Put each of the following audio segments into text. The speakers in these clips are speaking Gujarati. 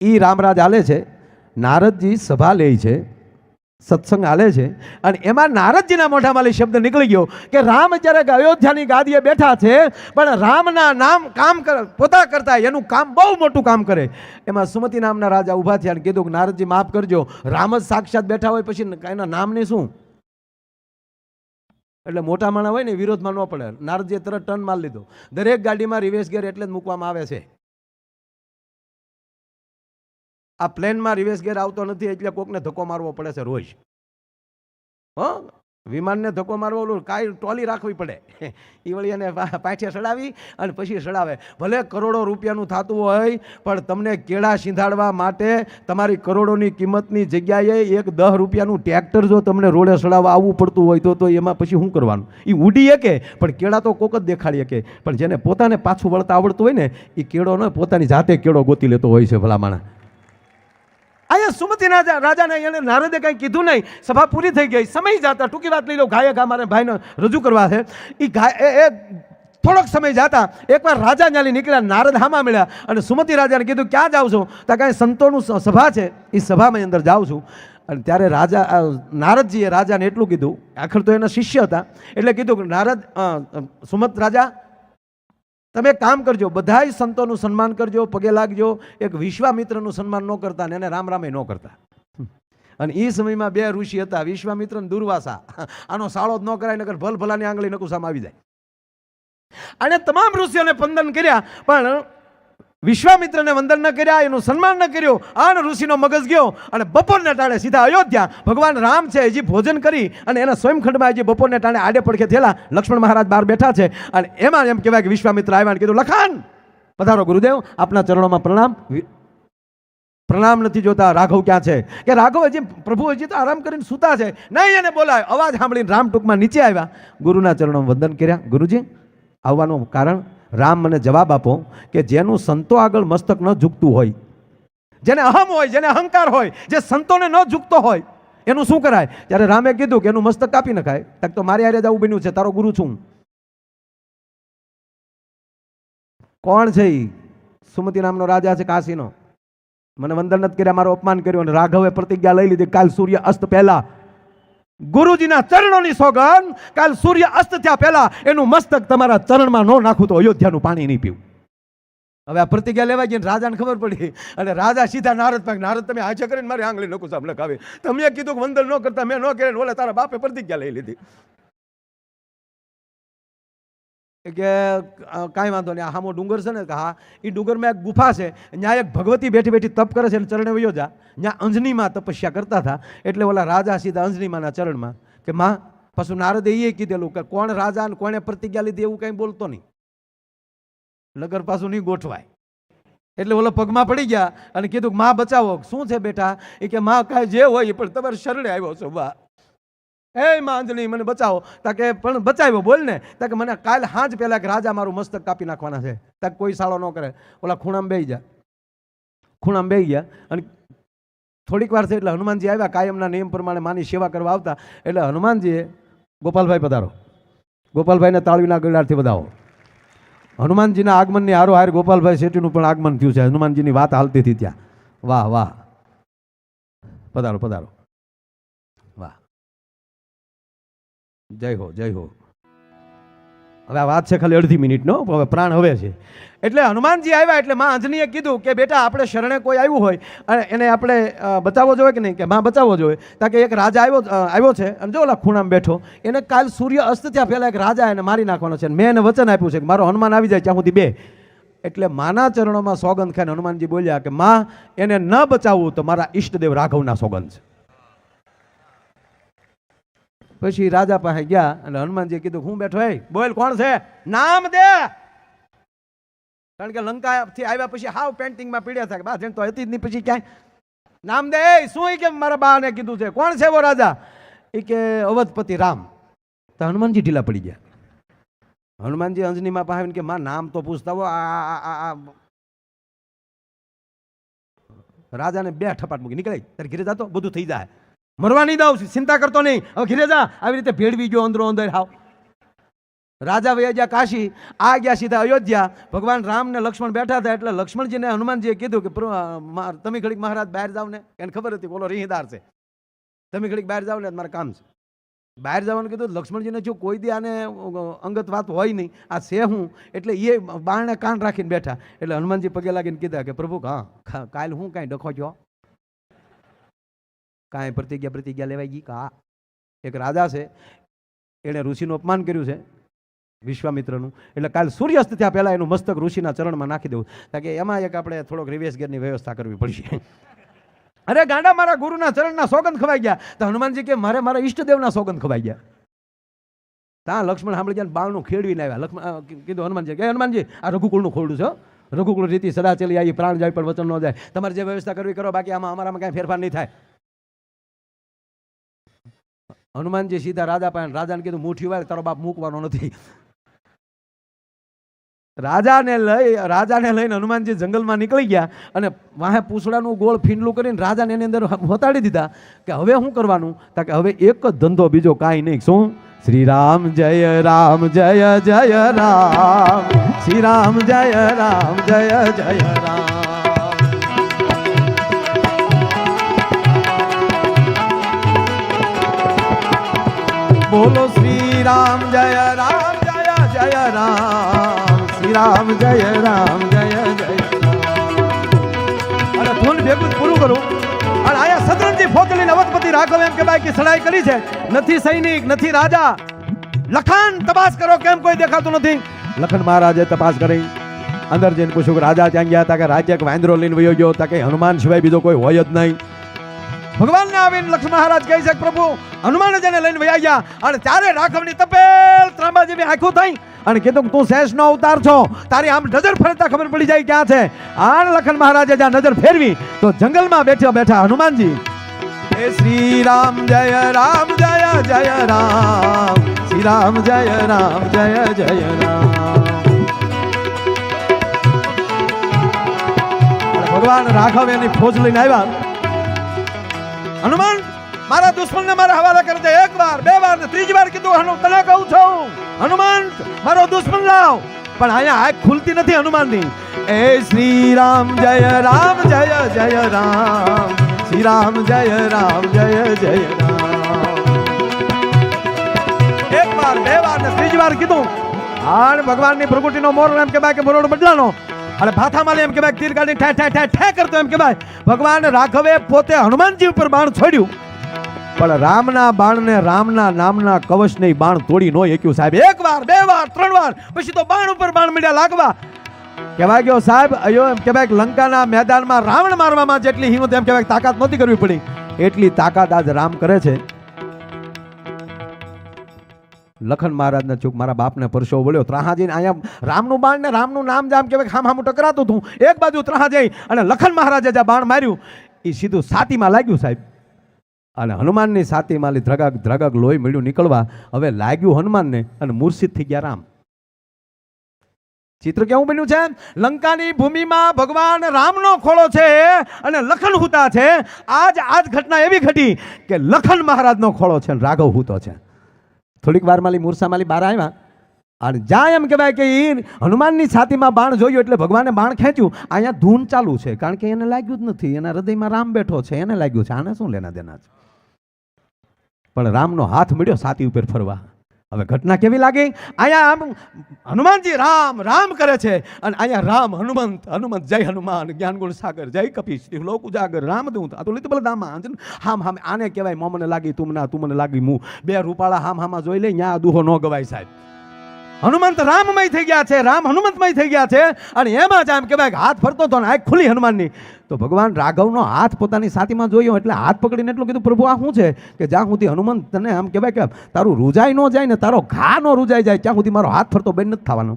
એ રામરાજ આલે છે, નારદજી સભા લે છે, સત્સંગ આલે છે, અને એમાં નારદજીના મોઢામાંથી શબ્દ નીકળી ગયો કે રામ જ્યારે અયોધ્યાની ગાદીએ બેઠા છે, પણ રામના નામ કામ પોતા કરતા એનું કામ બહુ મોટું કામ કરે. એમાં સુમતિ નામના રાજા ઊભા થયા અને કીધું કે નારદજી માફ કરજો, રામ જ સાક્ષાત બેઠા હોય પછી એના નામને શું? એટલે મોટા માણા હોય ને વિરોધમાં ન પડે. નારદજીએ તરત ટર્ન માર લીધો. દરેક ગાડીમાં રિવેશ ગેર એટલે જ મૂકવામાં આવે છે. આ પ્લેનમાં રિવેશ ગેર આવતો નથી એટલે કોકને ધક્કો મારવો પડે છે રોજ. હો? વિમાનને ધક્કો મારવો ઓલું કાંઈ ટોલી રાખવી પડે. એ વળી એને પા- પાછે સડાવી અને પછી સડાવે. ભલે કરોડો રૂપિયાનું થતું હોય, પણ તમને કેળા સિંધાડવા માટે તમારી કરોડોની કિંમતની જગ્યાએ એક દહ રૂપિયાનું ટ્રેક્ટર જો તમને રોડે સડાવવા આવવું પડતું હોય તો તો એમાં પછી શું કરવાનું? એ ઉડી શકે, પણ કેળા તો કોક જ દેખાડી શકે. પણ જેને પોતાને પાછું વળતા આવડતું હોય ને એ કેળો ન, પોતાની જાતે કેળો ગોતી લેતો હોય છે ભલા માણસ. અહીંયા સુમતી રાજા રાજાને એને નારદે કંઈ કીધું નહીં. સભા પૂરી થઈ ગઈ. સમય જતા ટૂંકી વાત લઈ લો, ગાયક અમારે ભાઈને રજૂ કરવા છે. એ ગાય એ થોડોક સમય જતા એકવાર રાજા ન્યાલી નીકળ્યા, નારદ હામાં મળ્યા અને સુમતિ રાજાને કીધું, ક્યાં જાઉં છું? તો કાંઈ સંતોનું સભા છે. એ સભામાં અંદર જાઉં છું. અને ત્યારે રાજા નારદજીએ રાજાને એટલું કીધું, આખર તો એના શિષ્ય હતા, એટલે કીધું કે, નારદ સુમત રાજા તમે કામ કરજો, બધાય સંતોનું સન્માન કરજો, પગે લાગજો, એક વિશ્વામિત્રનું સન્માન ન કરતા ને એને રામ રામે ન કરતા. અને એ સમયમાં બે ઋષિ હતા વિશ્વામિત્ર દુર્વાસા. આનો સાળો જ ન કરાય નગર ભલ ભલાની આંગળી નકુસામાં આવી જાય. અને તમામ ઋષિઓને પંદન કર્યા, પણ વિશ્વામિત્રને વંદન ન કર્યા, એનું સન્માન ન કર્યું, આન ઋષિનો મગજ ગયો અને બપોરના ટાણે સીધા અયોધ્યા ભગવાન રામ છે, હજી ભોજન કરી અને એના સ્વયંખંડમાં હજી બપોરના ટાણે આડે પડખે થયેલા લક્ષ્મણ મહારાજ બહાર બેઠા છે અને એમાં એમ કહેવાય કે વિશ્વામિત્ર આવ્યા કીધું લખાણ પધારો ગુરુદેવ, આપના ચરણોમાં પ્રણામ. પ્રણામ નથી જોતા, રાઘવ ક્યાં છે? કે રાઘવ હજી પ્રભુ હજી તો આરામ કરીને સૂતા છે. નહીં એને બોલાય, અવાજ સાંભળીને રામ ટૂંકમાં નીચે આવ્યા. ગુરુના ચરણો વંદન કર્યા. ગુરુજી, આવવાનું કારણ રામ મને જવાબ આપો કે જેનું સંતો આગળ મસ્તક ન ઝૂકતું હોય, જેને અહમ હોય, જેને અહંકાર હોય, જે સંતોને ન ઝૂકતો હોય, એનું શું કરાય? ત્યારે રામે કીધું કે એનું મસ્તક કાપી નખાય. તક તો મારી હારે જવું બન્યું છે, તારો ગુરુ છું કોણ છે સુમતિ નામનો રાજા છે કાશીનો. મને વંદન નથી કર્યા, મારો અપમાન કર્યું અને રાઘવે પ્રતિજ્ઞા લઈ લીધી. કાલ સૂર્ય અસ્ત પહેલા ગુરુજીના ચરણોની સોગન કાલ સૂર્ય અસ્ત થયા પહેલા એનું મસ્તક તમારા ચરણમાં ન નાખું તો અયોધ્યાનું પાણી નહીં પીવું. હવે આ પ્રતિજ્ઞા લેવા ગઈ રાજાને ખબર પડી. અને રાજા સીધા નારદ પાક નારદ, તમે હાજર કરીને મારી આંગળી નકું સાહેબ લખાવે. તમે કીધું કે વંદન ન કરતા, મેં ન કરે ઓલે તારા બાપે પ્રતિજ્ઞા લઈ લીધી. કે કાંઈ વાંધો નહીં હામો ડુંગર છે ને, કે હા એ ડુંગરમાં એક ગુફા છે ત્યાં એક ભગવતી બેઠી બેઠી તપ કરે છે અને ચરણે વયો જા. ત્યાં અંજનીમાં તપસ્યા કરતા હતા, એટલે ઓલા રાજા સીધા અંજનીમાના ચરણમાં કે, માં, પાછું નારદે એ કીધેલું કે, કોણ રાજા અને કોણે પ્રતિજ્ઞા લીધી એવું કાંઈ બોલતો નહીં. નગર પાછું નહીં ગોઠવાય. એટલે ઓલા પગમાં પડી ગયા અને કીધું કે, માં, બચાવો. શું છે બેટા? એ કે, માં, કાંઈ જે હોય એ પણ તમારે શરણે આવ્યો છો બા એ માંજલી મને બચાવો. તાકે પણ બચાવ્યો, બોલ ને. તાકે મને કાલ હાંજ પહેલાં રાજા મારું મસ્તક કાપી નાખવાના છે. તાકે કોઈ સાળો ન કરે. ઓલા ખૂણામાં બેહી જા. ખૂણામાં બેહી ગયા અને થોડીક વાર થઈ એટલે હનુમાનજી આવ્યા, કાયમના નિયમ પ્રમાણે માની સેવા કરવા આવતા. એટલે હનુમાનજીએ ગોપાલભાઈ પધારો. ગોપાલભાઈને તાળવીના ગળાથી બધાવો હનુમાનજીના આગમનની હારો હાર ગોપાલભાઈ શેઠીનું પણ આગમન થયું છે. હનુમાનજીની વાત હાલતી હતી ત્યાં. વાહ વાહ. પધારો પધારો. જય હો જય હો. હવે આ વાત છે ખાલી અડધી મિનિટનો હવે પ્રાણ હવે છે. એટલે હનુમાનજી આવ્યા એટલે માં અંજનીએ કીધું કે બેટા આપણે શરણે કોઈ આવ્યું હોય, અને એને આપણે બચાવવો જોઈએ કે નહીં? કે માં બચાવવો જોઈએ. તાકે એક રાજા આવ્યો આવ્યો છે, અને જો ઓલા ખૂણામાં બેઠો, એને કાલ સૂર્ય અસ્ત થયા પહેલા એક રાજા એને મારી નાખવાનો છે મેં એને વચન આપ્યું છે કે મારો હનુમાન આવી જાય ત્યાં સુધી બે. એટલે માના ચરણોમાં સોગંદ ખાઈને હનુમાનજી બોલ્યા કે માં, એને ન બચાવવું તો મારા ઈષ્ટદેવ રાઘવના સોગંદ છે. પછી રાજા પાસે ગયા અને હનુમાનજી કીધું, હું બેઠો હે, બોલ કોણ છે? નામ દે. કારણ કે લંકાથી આવ્યા પછી હાવ પેન્ટિંગમાં પીડ્યા થાય બા જેમ તો હતી જ નહીં પછી ક્યાંય. નામ દે શું કે મારા બાને કીધું છે? કોણ છે એવો રાજા? એ કે, અવધપતિ રામ. તો હનુમાનજી ઢીલા પડી ગયા. હનુમાનજી અંજનીમાં પાસે આવીને કે, માં, નામ તો પૂછતા હો રાજાને બે ઠપાટ મૂકી નીકળાય તારે ઘરે જતો બધું થઈ જાય. મરવા નહીં દઉં ચિંતા કરતો નહીં. હવે ઘીરે જા આવી રીતે ભેળવી ગયો અંદરો અંદર. હાવ. રાજા વયા કાશી આ ગયા સીધા અયોધ્યા. ભગવાન રામ ને લક્ષ્મણ બેઠા હતા એટલે લક્ષ્મણજીને હનુમાનજીએ કીધું કે તમે ઘડીક મહારાજ બહાર જાવ ને. એને ખબર હતી બોલો રીહીદાર છે. તમે ઘડીક બહાર જાવ ને મારે કામ છે. બહાર જવાનું કીધું, લક્ષ્મણજીને જો કોઈ દી આને અંગત વાત હોય નહીં. આ છે હું. એટલે એ બારણે કાન રાખીને બેઠા. એટલે હનુમાનજી પગે લાગીને કીધા કે, પ્રભુ, હા કાલ હું કાંઈ ડખો છો કાંઈ પ્રતિજ્ઞા પ્રતિજ્ઞા લેવાઈ ગઈ કા એક રાજા છે, એણે ઋષિનું અપમાન કર્યું છે, વિશ્વામિત્રનું. એટલે કાલ સૂર્યાસ્ત થયા પહેલાં એનું મસ્તક ઋષિના ચરણમાં નાખી દેવું. કારણ એમાં એક આપણે થોડોક રિવેશ ગેરની વ્યવસ્થા કરવી પડશે. અરે ગાંડા મારા ગુરુના ચરણના સોગંદ ખવાઈ ગયા. તો હનુમાનજી કે મારે મારા ઈષ્ટદેવના સોગંદ ખવાઈ ગયા. ત્યાં લક્ષ્મણ સાંભળી ગયા બાળનું ખેડવીને આવ્યા. લક્ષ્મણ કીધું હનુમાનજી, કે હનુમાનજી, આ રઘુકુળનું ખોલડું છે. રઘુકુળ રીતિ સદા ચલી આવી, પ્રાણ જાય પણ વચન ન જાય. તમારે જે વ્યવસ્થા કરવી કરો, બાકી આમાં અમારામાં કાંઈ ફેરફાર નહીં થાય. હનુમાનજી સીધા રાજા પાસે, રાજાને કીધું, મુઠ્ઠી વાર તારો બાપ મૂકવાનો નથી. રાજાને લઈ, રાજાને લઈને હનુમાનજી જંગલમાં નીકળી ગયા અને વાહે પૂછડાનું ગોળ ફીંડલું કરીને રાજાને એની અંદર હોતાડી દીધા કે હવે શું કરવાનું? તા કે હવે એક જ ધંધો, બીજો કાંઈ નહીં. શું? શ્રી રામ જય રામ, જય જય રામ. શ્રી રામ જય રામ, જય જય રામ. બોલો શ્રી રામ જય રામ, જય જય રામ. શ્રી રામ જય રામ, જય જય અને ધૂન ભેગું પૂરું કરું. અને આયા સતરંજી ફોજલીને નવતપતિ રાઘવ એમ કે ભાઈ કે સડાઈ કરી છે. નથી સૈનિક, નથી રાજા. લખન તપાસ કરો, કેમ કોઈ દેખાતું નથી? લખન મહારાજે તપાસ કરી. અંદર જઈને પૂછ્યું કે રાજા ત્યાં ગયા હતા કે રાજ્ય વાંદરો લઈને વયો ગયો હતા કે હનુમાન સિવાય બીજો કોઈ હોય જ નહીં. ભગવાનને આવીને લક્ષ્મણ મહારાજ કહે છે પ્રભુ, હનુમાન જેને લઈને વયા ગયા અને ત્યારે રાઘવની તપેલ ત્રાંબાજીની આંખો થઈ અને કીધું તું શેષનો અવતાર છો, તારી આમ નજર ફરતા ખબર પડી જાય ક્યાં છે. આણ લખન મહારાજે જ્યાં નજર ફેરવી, તો જંગલમાં બેઠા બેઠા હનુમાનજી, હે શ્રી રામ જય રામ, જય જય રામ શ્રી રામ જય રામ, જય જય રામ. ભગવાન રાઘવ એની ફોજ લઈને આવ્યા. હનુમાન, મારા દુશ્મનને મારા હવાલે કરી દે. એક વાર બે વાર ને ત્રીજી વાર કીધું, હનુ, તને કહું છું. હનુમાન, મારો દુશ્મન લાવ. પણ અહીંયા આંખ ખુલતી નથી હનુમાનની. એ શ્રી રામ જય રામ, જય જય રામ. શ્રી રામ જય રામ, જય જય રામ. એક વાર બે વાર ને ત્રીજી વાર કીધું. અને ભગવાનની પ્રકૃતિનો મોર એમ કે કે મોરડ બદલાનો. અને ભાથામાં એમ કે ભાઈ તીર કાઢી ઠે ઠે ઠે ઠે કરતો એમ કે ભાઈ ભગવાન રાઘવે પોતે હનુમાનજી ઉપર બાણ છોડ્યું. પણ રામના બાણને રામના નામના કવચને બાણ તોડી નો એક્યું સાહેબ. એક વાર, બે વાર, ત્રણ વાર, પછી તો બાણ ઉપર બાણ મળ્યા લાગવા. કહેવાય ગયો સાહેબ, અયો એમ કહેવાય લંકાના મેદાનમાં રાવણ મારવામાં જેટલી હિંમત, એમ કહેવાય તાકાત નહોતી કરવી પડી. એટલી તાકાત આજ રામ કરે છે. લખન મહારાજના ચૂક મારા બાપને પરસો વળ્યો. ત્રાહાજીને અહીંયા રામનું બાણ ને રામનું નામ જામ કે હામ હામું ટકરાતું હતું. એક બાજુ ત્રાહાજી અને લખન મહારાજે જે બાણ માર્યું એ સીધું સાતીમાં લાગ્યું સાહેબ. અને હનુમાનની સાતીમાં ધ્રગક ધ્રગક લોહી મળ્યું નીકળવા. હવે લાગ્યું હનુમાનને અને મૂર્છિત થઈ ગયા રામ. ચિત્ર કેવું બન્યું છે? લંકાની ભૂમિમાં ભગવાન રામનો ખોળો છે અને લખન હુતા છે. આજ આજ ઘટના એવી ઘટી કે લખન મહારાજનો ખોળો છે અને રાઘવ હુતો છે. થોડીક વાર માલી મૂર્છા માલી બહાર આવ્યા. અને જ્યાં એમ કહેવાય કે એ હનુમાનની છાતીમાં બાણ જોયું એટલે ભગવાને બાણ ખેંચ્યું. અહીંયા ધૂન ચાલુ છે, કારણ કે એને લાગ્યું જ નથી. એના હૃદયમાં રામ બેઠો છે, એને લાગ્યું છે. આને શું લેના દેના છે? પણ રામનો હાથ મળ્યો છાતી ઉપર ફરવા. હવે ઘટના કેવી લાગી? અહીંયા આમ હનુમાનજી રામ રામ કરે છે. અને અહીંયા રામ, હનુમંત હનુમંત, જય હનુમાન, જ્ઞાનગુણ સાગર, જય કપીશ લોક ઉજાગર, રામદૂત, આ તો લીત બલદામા હામ હામ, આને કહેવાય, મો મને લાગી, તું ના તું મને લાગી હું બે રૂપાળા હામ, હામાં જોઈ લે ત્યાં દુહો ન ગવાય સાહેબ. હનુમંત રામમય થઈ ગયા છે, રામ હનુમંતમય થઈ ગયા છે અને એમાં જ આમ કહેવાય કે હાથ ફરતો હતો ને આંખ ખુલી હનુમાનની. તો ભગવાન રાઘવનો હાથ પોતાની સાથીમાં જોયો એટલે હાથ પકડીને એટલું કીધું, પ્રભુ, આ શું છે? કે જ્યાં સુધી હનુમંત તને આમ કહેવાય કે તારું રૂજાઈ ન જાય ને તારો ઘા નો રૂજાઈ જાય, ત્યાં સુધી મારો હાથ ફરતો બેન નથી થવાનો.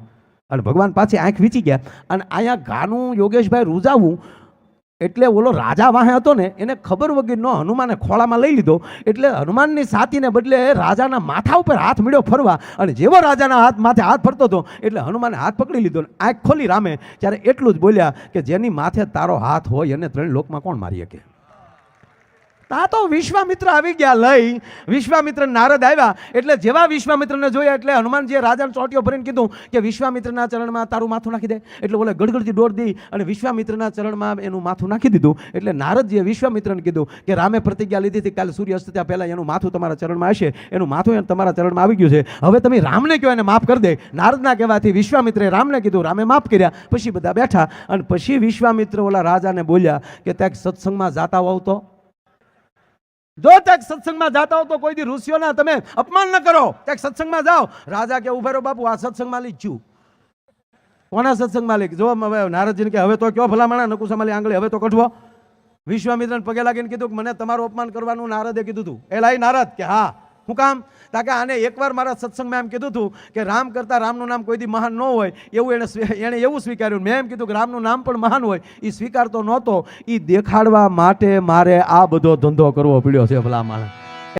અને ભગવાન પાછી આંખ વીચી ગયા અને અહીંયા ઘાનું યોગેશભાઈ રૂજાવું એટલે ઓલો રાજા વાહે હતો ને, એને ખબર વગરનો હનુમાને ખોળામાં લઈ લીધો. એટલે હનુમાનની સાતીને બદલે રાજાના માથા ઉપર હાથ મળ્યો ફરવા. અને જેવો રાજાના હાથ માથે હાથ ફરતો હતો, એટલે હનુમાને હાથ પકડી લીધો આંખ ખોલી રામે. ત્યારે એટલું જ બોલ્યા કે જેની માથે તારો હાથ હોય, એને ત્રણ લોકમાં કોણ મારી શકે? આ તો વિશ્વામિત્ર આવી ગયા લઈ. વિશ્વામિત્ર નારદ આવ્યા. એટલે જેવા વિશ્વામિત્રને જોયા એટલે હનુમાનજીએ રાજાને ચોટીઓ ભરીને કીધું કે વિશ્વામિત્રના ચરણમાં તારું માથું નાખી દે. એટલે ઓલે ગડગડથી દોડ દી અને વિશ્વામિત્રના ચરણમાં એનું માથું નાખી દીધું. એટલે નારદજીએ વિશ્વામિત્રને કીધું કે રામે પ્રતિજ્ઞા લીધી હતી કાલે સૂર્ય અસ્ત ત્યાં પહેલાં એનું માથું તમારા ચરણમાં હશે. એનું માથું તમારા ચરણમાં આવી ગયું છે. હવે તમે રામને કહો એને માફ કરી દે. નારદના કહેવાથી વિશ્વામિત્રે રામને કીધું. રામે માફ કર્યા. પછી બધા બેઠા. અને પછી વિશ્વામિત્ર ઓલા રાજાને બોલ્યા કે ત્યાં સત્સંગમાં જાતા હોવ તો? જો ત્યાં સત્સંગમાં જાતા હો તો કોઈ દી ઋષિઓના તમે અપમાન ન કરો. ત્યાં સત્સંગમાં જાઓ. રાજા કે ઉભેરો બાપુ, આ સત્સંગમાં છું. કોના સત્સંગમાં માલિક જો હવે નારદજીને કે હવે તો કયો ભલામણા? નકુસામાલી આંગળી, હવે તો કઠવો. વિશ્વામિત્રને પગે લાગીને કીધું કે મને તમારું અપમાન કરવાનું નારદે કીધું હતું એ લાઈ નારદ કે હા. હું કામ? તાકે આને એકવાર મારા સત્સંગમાં એમ કીધું હતું કે રામ કરતાં રામનું નામ કોઈ દી મહાન ન હોય, એવું એણે એણે એવું સ્વીકાર્યું. મેં એમ કીધું કે રામનું નામ પણ મહાન હોય એ સ્વીકારતો નહોતો. એ દેખાડવા માટે મારે આ બધો ધંધો કરવો પડ્યો છે ભલા માણસ